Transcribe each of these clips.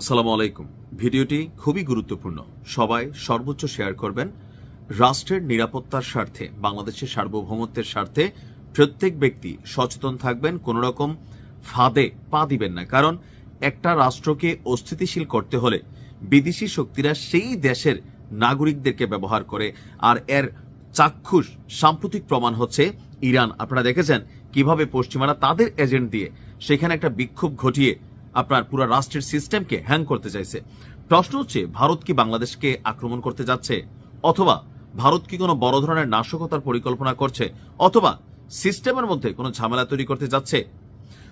আসসালামু আলাইকুম। ভিডিওটি খুবই গুরুত্বপূর্ণ। সবাই সর্বোচ্চ শেয়ার করবেন। রাষ্ট্রের নিরাপত্তার স্বার্থে, বাংলাদেশের সার্বভৌমত্বের স্বার্থে প্রত্যেক ব্যক্তি সচেতন থাকবেন, কোন রকম ফাঁদে পা দিবেন না। কারণ একটা রাষ্ট্রকে অস্থিতিশীল করতে হলে বিদেশি শক্তিরা সেই দেশের নাগরিকদেরকে ব্যবহার করে। আর এর চাক্ষুষ সাম্প্রতিক প্রমাণ হচ্ছে ইরান। আপনারা দেখেছেন কীভাবে পশ্চিমারা তাদের এজেন্ট দিয়ে সেখানে একটা বিক্ষোভ ঘটিয়ে আপনার পুরো রাষ্ট্রের সিস্টেমকে হ্যাং করতে চাইছে। প্রশ্ন হচ্ছে, ভারত কি বাংলাদেশকে আক্রমণ করতে যাচ্ছে? অথবা, ভারত কি কোনো বড় ধরনের নাশকতার পরিকল্পনা করছে? অথবা, সিস্টেমের মধ্যে কোনো ঝামেলা তৈরি করতে যাচ্ছে?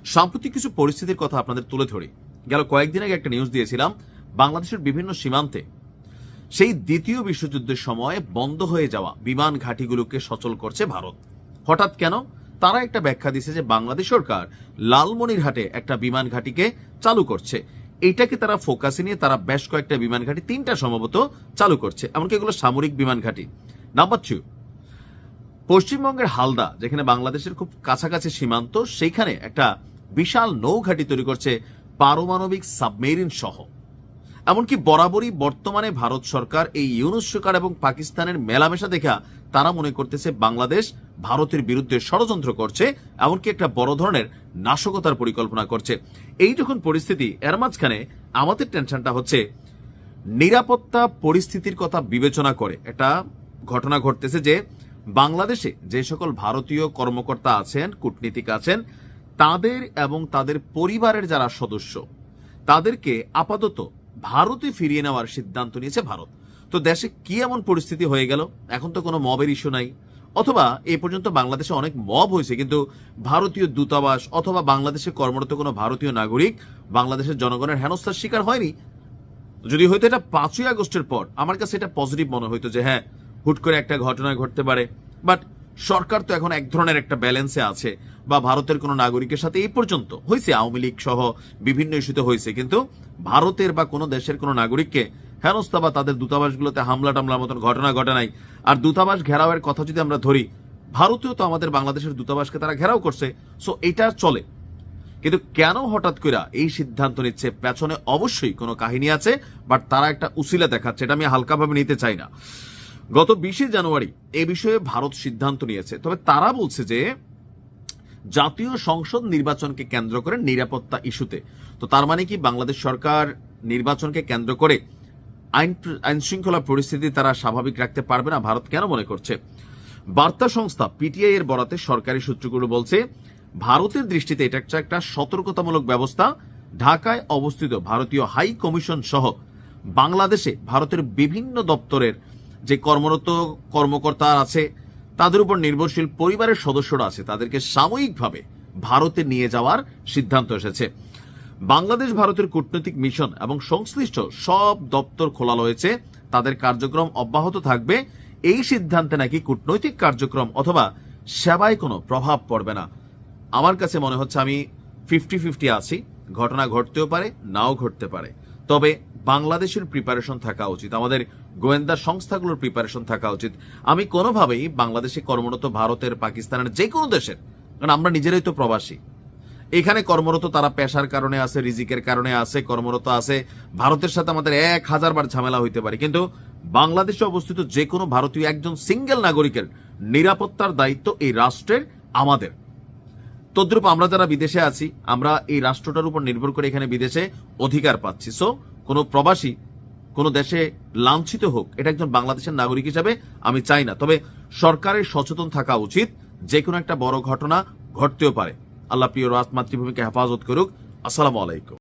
সাম্প্রতিক কিছু পরিস্থিতির কথা আপনাদের তুলে ধরি। গেল কয়েকদিন আগে একটা নিউজ দিয়েছিলাম, বাংলাদেশের বিভিন্ন সীমান্তে। সেই দ্বিতীয় বিশ্বযুদ্ধের সময় বন্ধ হয়ে যাওয়া বিমান ঘাঁটিগুলোকে সচল করছে ভারত। হঠাৎ কেন? তারা একটা ব্যাখ্যা দিছে যে বাংলাদেশ সরকার লালমনিরহাটে একটা বিমান ঘাঁটিকে চালু করছে। এইটাকে তারা ফোকাসে নিয়ে তারা বেশ কয়েকটা বিমান ঘাঁটি, তিনটা সম্ভবত চালু করছে। এমনকি এগুলো সামরিক বিমান ঘাঁটি। নাম্বার টু পশ্চিমবঙ্গের হালদা, যেখানে বাংলাদেশের খুব কাছাকাছি সীমান্ত, সেইখানে একটা বিশাল নৌঘাঁটি তৈরি করছে পারমাণবিক সাবমেরিন সহ। এমনকি বরাবরই বর্তমানে ভারত সরকার এই ইউনুস সরকার এবং পাকিস্তানের মেলামেশা দেখা তারা মনে করতেছে বাংলাদেশ ভারতের বিরুদ্ধে ষড়যন্ত্র করছে, এমনকি একটা বড় ধরনের নাশকতার পরিকল্পনা করছে। এই যখন পরিস্থিতি, এর মাঝখানে আমাদের টেনশনটা হচ্ছে, নিরাপত্তা পরিস্থিতির কথা বিবেচনা করে একটা ঘটনা ঘটতেছে যে, বাংলাদেশে যে সকল ভারতীয় কর্মকর্তা আছেন, কূটনীতিক আছেন, তাদের এবং তাদের পরিবারের যারা সদস্য, তাদেরকে আপাতত ভারতে ফিরিয়ে নেওয়ার সিদ্ধান্ত নিয়েছে ভারত। তো দেশে কি এমন পরিস্থিতি হয়ে গেল? এখন তো কোনো মবের ইস্যু নাই। অথবা এ পর্যন্ত বাংলাদেশে অনেক মব হয়েছে, কিন্তু ভারতীয় দূতাবাস অথবা বাংলাদেশে কর্মরত কোনো ভারতীয় নাগরিক বাংলাদেশের জনগণের হেনস্থার শিকার হয়নি? যদি হয়তো এটা পাঁচই আগস্টের পর, আমার কাছে এটা পজিটিভ মনে হইতো যে হ্যাঁ হুট করে একটা ঘটনা ঘটতে পারে। বাট সরকার তো এখন এক ধরনের একটা ব্যালেন্সে আছে, বা ভারতের কোনো নাগরিকের সাথে এই পর্যন্ত হয়েছে আওয়ামী লীগ সহ বিভিন্ন ইস্যুতে হয়েছে কিন্তু ভারতের বা কোনো দেশের কোনো নাগরিককে হেনস্থা বা তাদের দূতাবাসগুলোতে হামলা টামলার মতন ঘটনা ঘটে নাই। আর দূতাবাস ঘেরাওয়ের কথা যদি আমরা ধরি, ভারতীয় তো আমাদের বাংলাদেশের দূতাবাসকে তারা ঘেরাও করছে, সো এটা চলে। কিন্তু কেন হঠাৎ করে এই সিদ্ধান্ত নিচ্ছে? পেছনে অবশ্যই কোনো কাহিনী আছে, বাট তারা একটা উসিলা দেখাচ্ছে, এটা আমি হালকাভাবে নিতে চাই না। গত বিশে জানুয়ারি এ বিষয়ে ভারত সিদ্ধান্ত নিয়েছে। তবে তারা বলছে যে, জাতীয় সংসদ নির্বাচনকে কেন্দ্র করে নিরাপত্তা ইস্যুতে। তো তার মানে কি বাংলাদেশ সরকার নির্বাচনকে কেন্দ্র করে আইন আইন শৃঙ্খলা পরিস্থিতি তারা স্বাভাবিক রাখতে পারবে না, ভারত কেন মনে করছে? বার্তা সংস্থা পিটিআই এর বরাতে সরকারি সূত্রগুলো বলছে, ভারতের দৃষ্টিতে এটা একটা একটা সতর্কতামূলক ব্যবস্থা। ঢাকায় অবস্থিত ভারতীয় হাই কমিশন সহ বাংলাদেশে ভারতের বিভিন্ন দপ্তরের যে কর্মরত কর্মকর্তা আছে, তাদের উপর নির্ভরশীল পরিবারের সদস্যরা আছে, তাদেরকে সাময়িকভাবে ভারতে নিয়ে যাওয়ার সিদ্ধান্ত এসেছে। বাংলাদেশ ভারতের কূটনৈতিক মিশন এবং সংশ্লিষ্ট সব দপ্তর খোলা রয়েছে। তাদের কার্যক্রম অব্যাহত থাকবে। এই সিদ্ধান্তে নাকি কূটনৈতিক কার্যক্রম অথবা সেবায় কোনো প্রভাব পড়বে না। আমার কাছে মনে হচ্ছে আমি ফিফটি ফিফটি আছি। ঘটনা ঘটতেও পারে, নাও ঘটতে পারে। তবে বাংলাদেশের প্রিপারেশন থাকা উচিত। আমাদের গোয়েন্দা সংস্থাগুলোর প্রিপারেশন থাকা উচিত। আমি কোনোভাবেই বাংলাদেশে কর্মরত ভারতের, পাকিস্তানের যে কোনো দেশের, কারণ আমরা নিজেরাই তো প্রবাসী। এখানে কর্মরত তারা পেশার কারণে আছে, রিজিকের কারণে আছে, কর্মরত আছে। ভারতের সাথে আমাদের এক হাজার বার ঝামেলা হইতে পারে। কিন্তু বাংলাদেশে অবস্থিত যে কোনো ভারতীয় একজন সিঙ্গেল নাগরিকের নিরাপত্তার দায়িত্ব এই রাষ্ট্রের, আমাদের। তদ্রুপ আমরা যারা বিদেশে আছি, আমরা এই রাষ্ট্রটার উপর নির্ভর করে এখানে বিদেশে অধিকার পাচ্ছি। সো কোনো প্রবাসী, কোনো দেশে লাঞ্ছিত হোক, এটা একজন বাংলাদেশের নাগরিক হিসাবে আমি চাই না। তবে সরকারের সচেতন থাকা উচিত, যে কোনো একটা বড় ঘটনা ঘটতেও পারে। আল্লাহ প্রিয় মাতৃভূমিকে হেফাজত করুক। আসসালামু আলাইকুম।